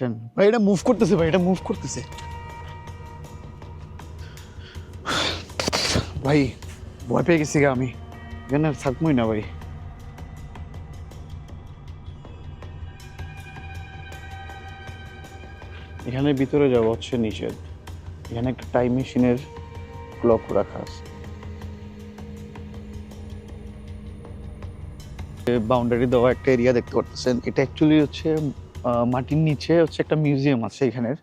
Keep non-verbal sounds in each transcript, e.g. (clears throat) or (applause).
বুঝছেন ভাই, এটা মুভ করতেছে, ভাই, এটা মুভ করতেছে। ভাই, ভয় পেয়ে গেছি গা আমি। এখানে থাকবোই না, ভাই। এখানে ভিতরে যাওয়া হচ্ছে নিষেধ। এখানে একটা টাইম মেশিনের ক্লক রাখা আছে। বাউন্ডারি দেওয়া একটা এরিয়া দেখতে পারতেছেন। এটা অ্যাকচুয়ালি হচ্ছে মাটির নিচে হচ্ছে একটা মিউজিয়াম আছে এখানের।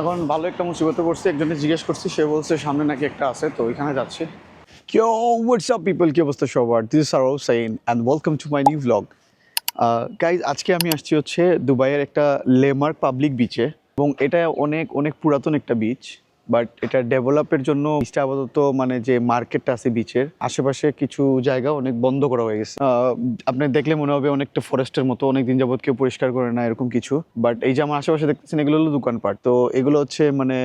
এখন ভালো একটা মুসিবতে পড়ছি একজনে জিজ্ঞেস করছি, সে বলছে সামনে নাকি একটা আছে, তো ওইখানে যাচ্ছি। কিও হোয়াটস আপ পিপল কি অবস্থা সবার? দিস সারো sign and welcome to my new vlog guys আজকে আমি আসছি হচ্ছে দুবাইয়ের একটা লেমার্ক পাবলিক বিচে এবং এটা অনেক অনেক পুরাতন একটা বিচ বাট এটা ডেভেলপের জন্য বিচটা আপাতত মানে যে মার্কেটটা আছে বিচের আশেপাশে কিছু জায়গা অনেক বন্ধ করা হয়ে গেছে। আপনি দেখলে মনে হবে অনেকটা ফরেস্টের মতো অনেক দিন যাবত কেউ পরিষ্কার করে না, এরকম কিছু। বাট এই যে আমার আশেপাশে দেখতেছেন, এগুলো হলো দোকানপাট। তো এগুলো হচ্ছে মানে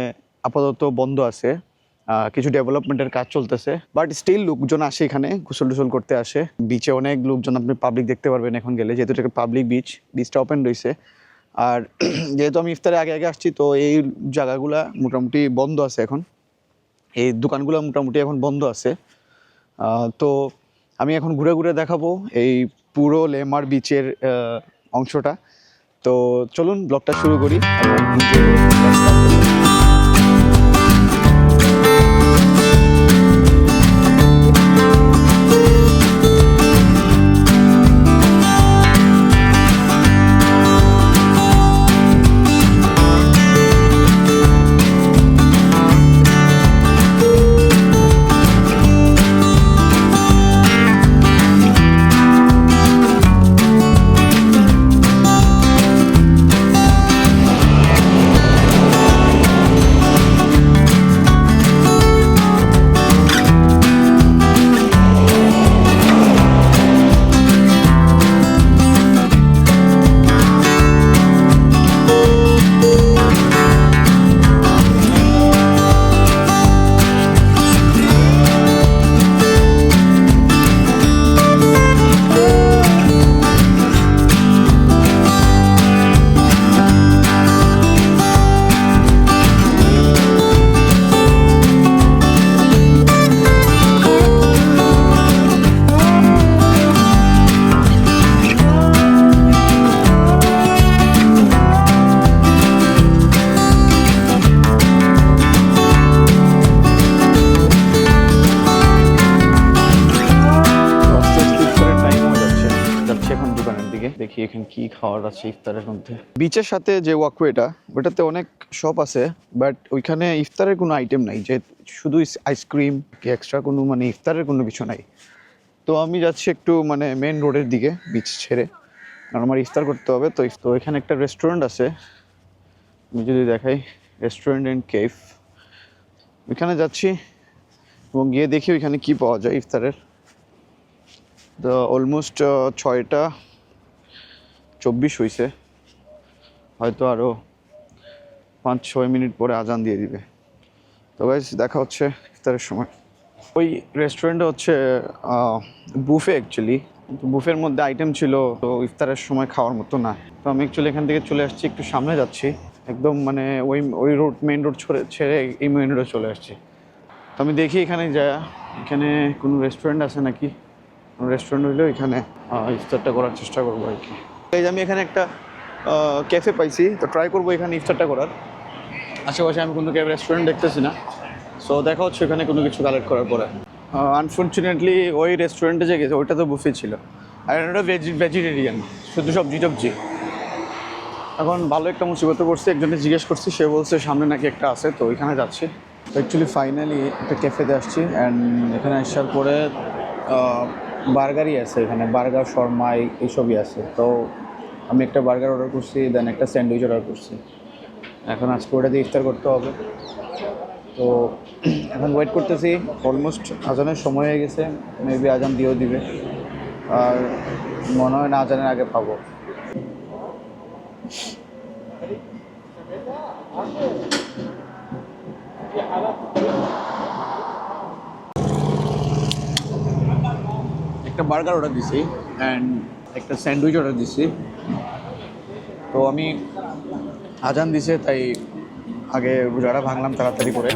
আপাতত বন্ধ আছে। কিছু ডেভেলপমেন্টের কাজ চলতেছে বাট স্টিল লোকজন আসে এখানে গোসল টোসল করতে আসে। বিচে অনেক লোকজন, আপনি পাবলিক দেখতে পারবেন এখন গেলে, যেহেতু এটা পাবলিক বিচ বিচটা ওপেন রয়েছে। আর (clears throat) যেহেতু আমি ইফতারে আগে আগে আসছি, তো এই জায়গাগুলা মোটামুটি বন্ধ আছে এখন। এই দোকানগুলো মোটামুটি এখন বন্ধ আছে। তো আমি এখন ঘুরে ঘুরে দেখাবো এই পুরো লেমার বিচের অংশটা। তো চলুন ব্লগটা শুরু করি। দেখি এখানে কি খাওয়ার আছে ইফতারের মধ্যে? বিচের সাথে যে ওয়াকওয়েটা ওটাতে অনেক শপ আছে বাট ওইখানে ইফতারের কোনো আইটেম নাই, যে শুধু আইসক্রিম কি এক্সট্রা কোনো মানে ইফতারের কোনো কিছু নাই। তো আমি যাচ্ছি একটু মানে মেন রোডের দিকে বিচ ছেড়ে। কারণ আমার ইফতার করতে হবে, তো তো এখানে একটা রেস্টুরেন্ট আছে। আমি যদি দেখাই রেস্টুরেন্ট অ্যান্ড কেফ ওইখানে যাচ্ছি, এবং গিয়ে দেখি ওইখানে কি পাওয়া যায় ইফতারের। তো অলমোস্ট ছয়টা চব্বিশ হয়েছে হয়তো আরও পাঁচ, ছয় মিনিট পরে আজান দিয়ে দিবে। তো গাইজ দেখা হচ্ছে ইফতারের সময়। ওই রেস্টুরেন্টে হচ্ছে বুফে অ্যাকচুয়ালি বুফের মধ্যে আইটেম ছিল, তো ইফতারের সময় খাওয়ার মতো না। তো আমি অ্যাকচুয়ালি এখান থেকে চলে আসছি, একটু সামনে যাচ্ছি। একদম মানে ওই ওই রোড মেন রোড ছেড়ে ছেড়ে এই মেন রোডে চলে আসছি। তো আমি দেখি এখানে যা এখানে কোনো রেস্টুরেন্ট আছে নাকি? রেস্টুরেন্ট হইলেও এখানে ইফতারটা করার চেষ্টা করব আর কি। আমি এখানে একটা ক্যাফে পাইছি, তো ট্রাই করব এখানে ইফতারটা করার। আশেপাশে আমি কোনো ক্যাফে রেস্টুরেন্ট দেখতেছি না। সো দেখা হচ্ছে এখানে কোনো কিছু কালেক্ট করার পরে। আনফর্চুনেটলি ওই রেস্টুরেন্টে যে গেছে, ওইটা তো বুফে ছিল। আর ভেজি ভেজিটেরিয়ান শুধু সবজি টবজি এখন ভালো একটা মুসিবত পড়ছি একজনে জিজ্ঞেস করছি, সে বলছে সামনে নাকি একটা আছে, তো ওইখানে যাচ্ছি। অ্যাকচুয়ালি ফাইনালি একটা ক্যাফেতে আসছি অ্যান্ড এখানে আসার পরে বার্গারই আছে এখানে, বার্গার, শর্মা, এই- এইসবই আছে। তো আমি একটা বার্গার অর্ডার করছি দেন একটা স্যান্ডউইচ অর্ডার করছি। এখন আজকে ওটা দিয়ে ইফতার করতে হবে। তো (clears throat) এখন ওয়েট করতেছি অলমোস্ট আজানের সময় হয়ে গেছে মেবি আজান দিয়েও দিবে। আর মনে হয় না আজানের আগে পাবো। একটা বার্গার অর্ডার দিছি অ্যান্ড একটা স্যান্ডউইচ অর্ডার দিছি। তো আমি আজান দিছে, তাই আগে রোজাটা ভাঙলাম তাড়াতাড়ি করে।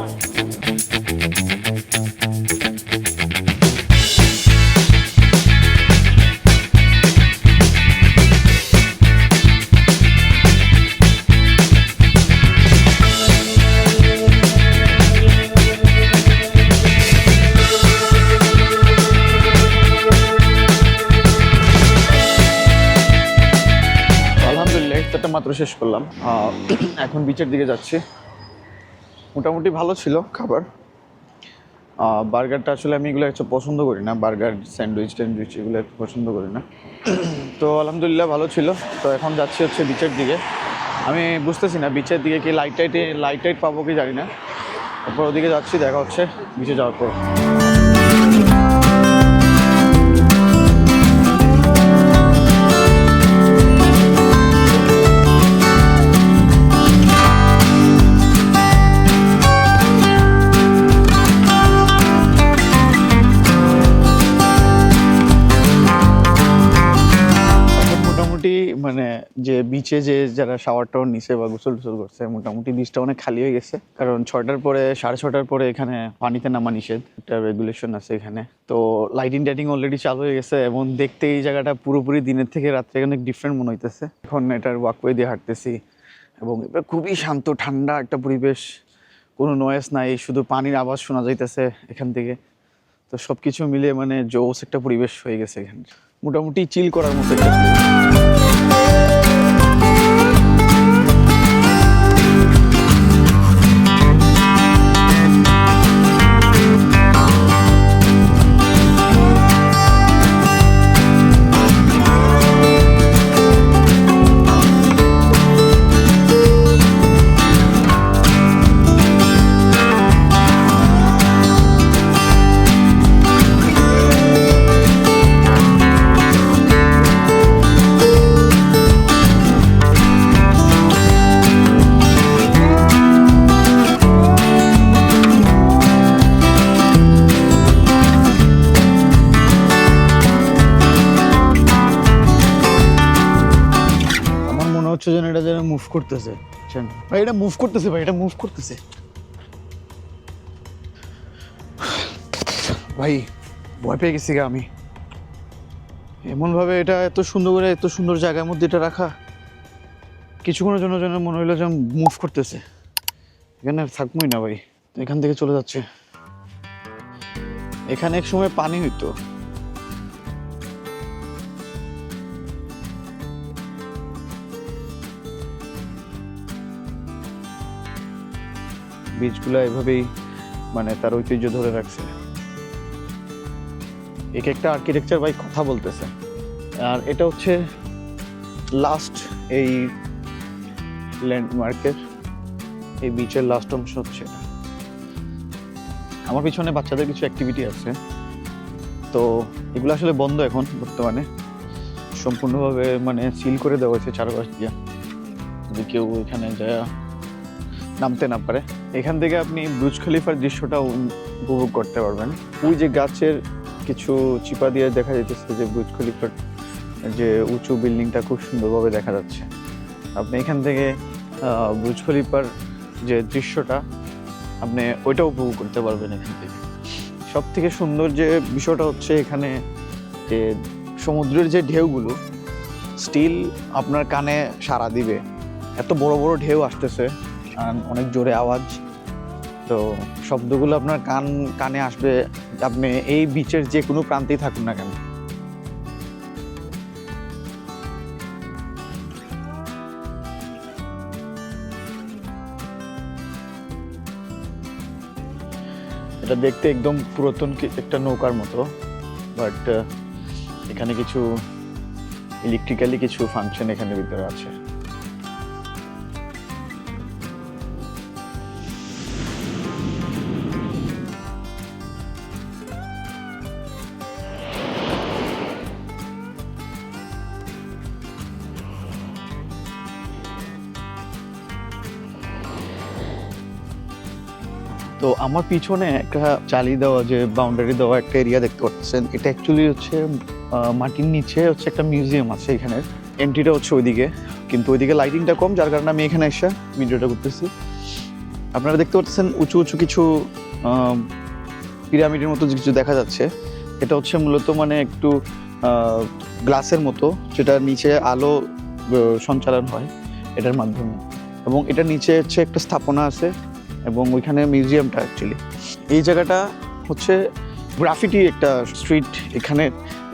মাত্র শেষ করলাম। এখন বিচের দিকে যাচ্ছি। মোটামুটি ভালো ছিল খাবার। বার্গারটা আসলে আমি এগুলো একটু পছন্দ করি না। বার্গার, স্যান্ডউইচ, ট্যান্ডউইচ এগুলো একটু পছন্দ করি না। তো আলহামদুলিল্লাহ ভালো ছিল। তো এখন যাচ্ছি হচ্ছে বিচের দিকে। আমি বুঝতেছি না বিচের দিকে কি লাইট টাইটে লাইট টাইট পাবো কি জানি না। তারপর ওদিকে যাচ্ছি, দেখা হচ্ছে। বিচে যাওয়ার পর। বিচে যে যারা শাওয়ার টাওয়ার নিছে বা গোসল টোসল করছে, মোটামুটি বিচটা অনেক খালি হয়ে গেছে। কারণ ছটার পরে, সাড়ে ছটার পরে এখানে পানিতে নামা নিষেধ। একটা রেগুলেশন আছে এখানে। তো লাইটিং টাইটিং অলরেডি চালু হয়ে গেছে এবং দেখতে এই জায়গাটা পুরোপুরি দিনের থেকে রাত্রে অনেক ডিফারেন্ট মনে হইতেছে। এখন এটার ওয়াকওয়ে দিয়ে হাঁটতেছি এবং এবার খুবই শান্ত, ঠান্ডা একটা পরিবেশ। কোনো নয়েস নাই, শুধু পানির আওয়াজ শোনা যাইতেছে এখান থেকে। তো সব কিছু মিলে মানে জোস একটা পরিবেশ হয়ে গেছে এখানে। মোটামুটি চিল করার মতো একটা হচ্ছে এটা যেন মুভ করতেছে? ভাই, এটা মুভ করতেছে ভাই, এটা মুভ করতেছে। ভাই, ভয় পেয়ে গেছি গা আমি। এমনভাবে এটা এত সুন্দর করে, এত সুন্দর জায়গার মধ্যে এটা রাখা, কিছুক্ষণের জন্য যেন মনে হইল যেন মুভ করতেছে। এখানে থাকবোই না ভাই এখান থেকে চলে যাচ্ছে। এখানে এক সময় পানি হইতো। বীজগুলো এভাবেই মানে তার ঐতিহ্য ধরে রাখছে। এক একটা আর্কিটেকচার ভাই কথা বলতেছে। আর এটা হচ্ছে লাস্ট এই ল্যান্ডমার্কের এই বিচের লাস্ট অংশ হচ্ছে। আমার পিছনে বাচ্চাদের কিছু অ্যাক্টিভিটি আছে। তো এগুলো আসলে বন্ধ এখন বর্তমানে। সম্পূর্ণভাবে মানে সিল করে দেওয়া হয়েছে চারপাশ দিয়ে। যদি কেউ এখানে যায় নামতে না পারে। এখান থেকে আপনি ব্রুজ খলিফার দৃশ্যটা উপভোগ করতে পারবেন। ওই যে গাছের কিছু চিপা দিয়ে দেখা যেতেছে যে ব্রুজ খলিফার যে উঁচু বিল্ডিংটা খুব সুন্দরভাবে দেখা যাচ্ছে। আপনি এখান থেকে ব্রুজ খলিফার যে দৃশ্যটা আপনি ওইটা উপভোগ করতে পারবেন এখান থেকে। সব থেকে সুন্দর যে বিষয়টা হচ্ছে এখানে যে সমুদ্রের যে ঢেউগুলো স্টিল আপনার কানে সাড়া দিবে। এত বড় বড় ঢেউ আসতেছে। অনেক জোরে আওয়াজ। তো শব্দগুলো আপনার কান, কানে আসবে। আপনি এই বিচের যে কোনো প্রান্তেই থাকুন না কেন। এটা দেখতে একদম পুরাতন একটা নৌকার মতো। বাট এখানে কিছু ইলেকট্রিক্যালি কিছু ফাংশন এখানে ভিতরে আছে। তো আমার পিছনে একটা চালি দেওয়া যে বাউন্ডারি দেওয়া একটা এরিয়া দেখতে পাচ্ছেন, এটা অ্যাকচুয়ালি হচ্ছে মাটির নিচে হচ্ছে একটা মিউজিয়াম আছে এখানে। এন্ট্রিটা হচ্ছে ওইদিকে, কিন্তু ওইদিকে লাইটিংটা কম, যার কারণে আমি এখানে এসে ভিডিওটা করতেছি। আপনারা দেখতে পাচ্ছেন উঁচু উঁচু কিছু পিরামিডের মতো কিছু দেখা যাচ্ছে। এটা হচ্ছে মূলত মানে একটু গ্লাসের মতো, যেটা নিচে আলো সঞ্চালন হয় এটার মাধ্যমে। এবং এটা নিচে হচ্ছে একটা স্থাপনা আছে এবং ওইখানে মিউজিয়ামটা অ্যাকচুয়ালি এই জায়গাটা হচ্ছে গ্রাফিটি একটা স্ট্রিট এখানে।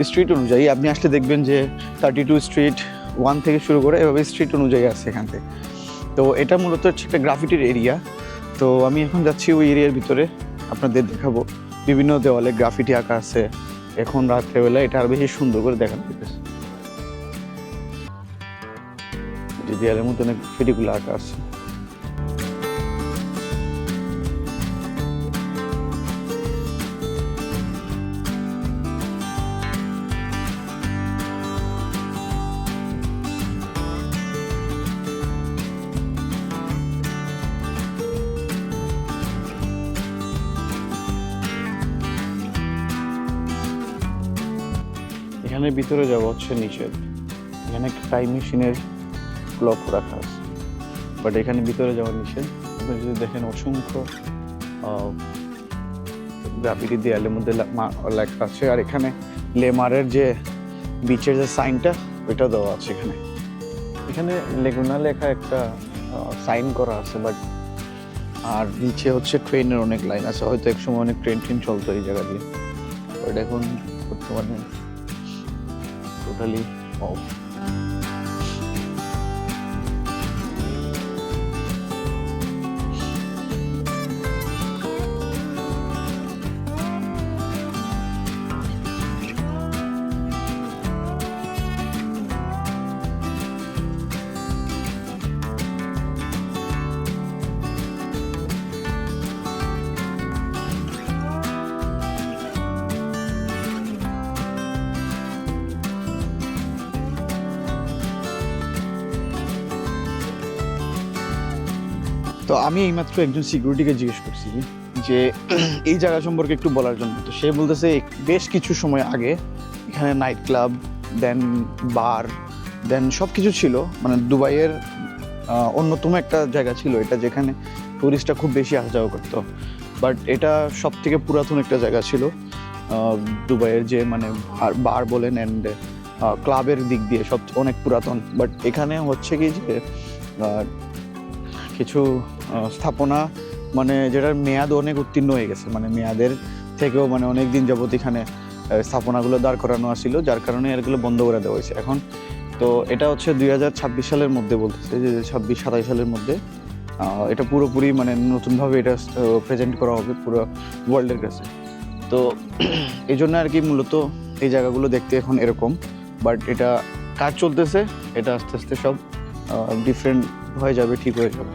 স্ট্রিট অনুযায়ী আপনি আসলে দেখবেন যে থার্টি টু স্ট্রিট ওয়ান থেকে শুরু করে এভাবে স্ট্রিট অনুযায়ী আছে এখান থেকে। তো এটা মূলত হচ্ছে একটা গ্রাফিটির এরিয়া তো আমি এখন যাচ্ছি ওই এরিয়ার ভিতরে, আপনাদের দেখাবো। বিভিন্ন দেওয়ালে গ্রাফিটি আঁকা আছে। এখন রাত্রেবেলা এটা আর বেশি সুন্দর করে দেখানো যেতেছে যে দেয়ালের মধ্যে অনেক গ্রাফিটিগুলো আঁকা আছে। এখানে ভিতরে যাওয়া হচ্ছে নিষেধ। এখানে একটা টাইম মেশিনের ক্লক রাখা আছে। বাট এখানে ভিতরে যাওয়া নিষেধ। আপনি যদি দেখেন অসংখ্য গ্রাফিটি দেয়ালের মধ্যে লেখা আছে। আর এখানে লেমারের যে বিচের যে সাইনটা ওইটা দেওয়া আছে এখানে। এখানে লেগুনা লেখা একটা সাইন করা আছে বাট আর নিচে হচ্ছে ট্রেনের অনেক লাইন আছে। হয়তো এক সময় অনেক ট্রেন ট্রেন চলতো এই জায়গা দিয়ে। বাট এখন বর্তমানে টোটালি অফ তো আমি এইমাত্র একজন সিকিউরিটিকে জিজ্ঞেস করছি যে, (clears throat) এই জায়গা সম্পর্কে একটু বলার জন্য। তো সে বলতেছে, বেশ কিছু সময় আগে এখানে নাইট ক্লাব দেন বার দেন সব কিছু ছিল। মানে দুবাইয়ের অন্যতম একটা জায়গা ছিল এটা যেখানে টুরিস্টরা খুব বেশি আসা যাওয়া করতো। বাট এটা সব থেকে পুরাতন একটা জায়গা ছিল। দুবাইয়ের যে মানে বার বলেন অ্যান্ড ক্লাবের দিক দিয়ে সব অনেক পুরাতন। বাট এখানে হচ্ছে কি যে কিছু স্থাপনা মানে যেটার মেয়াদ অনেক উত্তীর্ণ হয়ে গেছে। মানে মেয়াদের থেকেও মানে অনেক দিন যাবত এখানে স্থাপনাগুলো দাঁড় করানো ছিল যার কারণে এগুলো বন্ধ করে দেওয়া হয়েছে। এখন তো এটা হচ্ছে দুই হাজার ছাব্বিশ সালের মধ্যে বলতেছে, যে ছাব্বিশ সাতাশ সালের মধ্যে এটা পুরোপুরি মানে নতুনভাবে এটা প্রেজেন্ট করা হবে পুরো ওয়ার্ল্ডের কাছে। তো এই জন্য আর কি মূলত এই জায়গাগুলো দেখতে এখন এরকম। বাট এটা কাজ চলতেছে, এটা আস্তে আস্তে সব ডিফারেন্ট হয়ে যাবে, ঠিক হয়ে যাবে।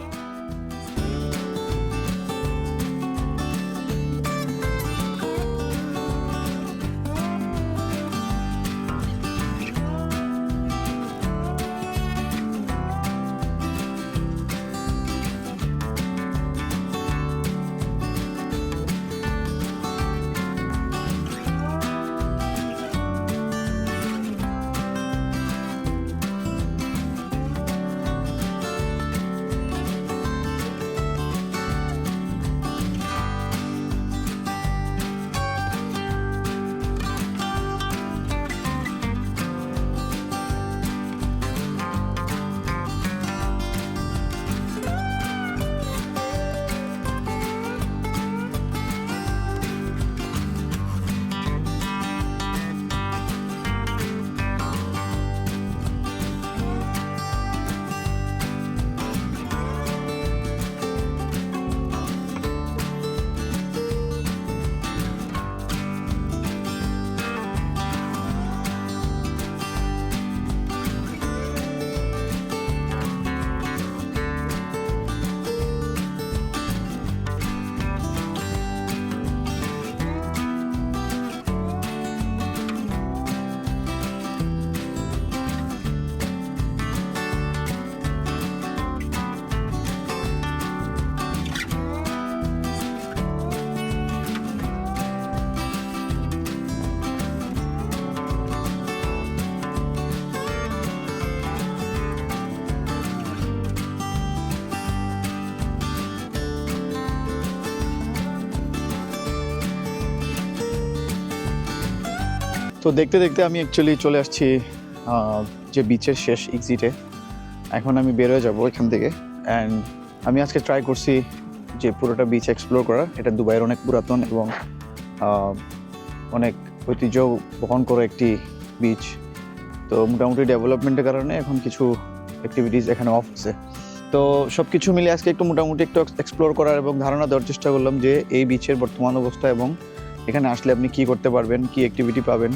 তো দেখতে দেখতে আমি অ্যাকচুয়ালি চলে আসছি যে বিচের শেষ এক্সিটে এখন আমি বেরোয় যাব এখান থেকে। অ্যান্ড আমি আজকে ট্রাই করছি যে পুরোটা বিচ এক্সপ্লোর করা এটা দুবাইয়ের অনেক পুরাতন এবং অনেক ঐতিহ্য বহন করে একটি বিচ তো মোটামুটি ডেভেলপমেন্টের কারণে এখন কিছু অ্যাক্টিভিটিস এখানে অফ আছে। তো সব কিছু মিলে আজকে একটু মোটামুটি একটু এক্সপ্লোর করার এবং ধারণা দেওয়ার চেষ্টা করলাম যে এই বিচের বর্তমান অবস্থা এবং এখানে আসলে আপনি কি করতে পারবেন, কি অ্যাক্টিভিটি পাবেন।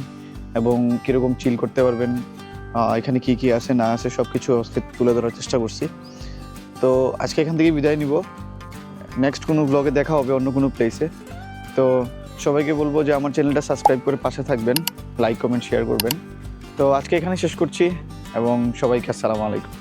এবং কীরকম চিল করতে পারবেন এখানে কি কি আছে, না আছে সব কিছু তুলে ধরার চেষ্টা করছি। তো আজকে এখান থেকে বিদায় নিব। নেক্সট কোনো ব্লগে দেখা হবে অন্য কোনো প্লেসে তো সবাইকে বলব যে আমার চ্যানেলটা সাবস্ক্রাইব করে পাশে থাকবেন লাইক কমেন্ট শেয়ার করবেন। তো আজকে এখানে শেষ করছি এবং সবাইকে আসসালামু আলাইকুম।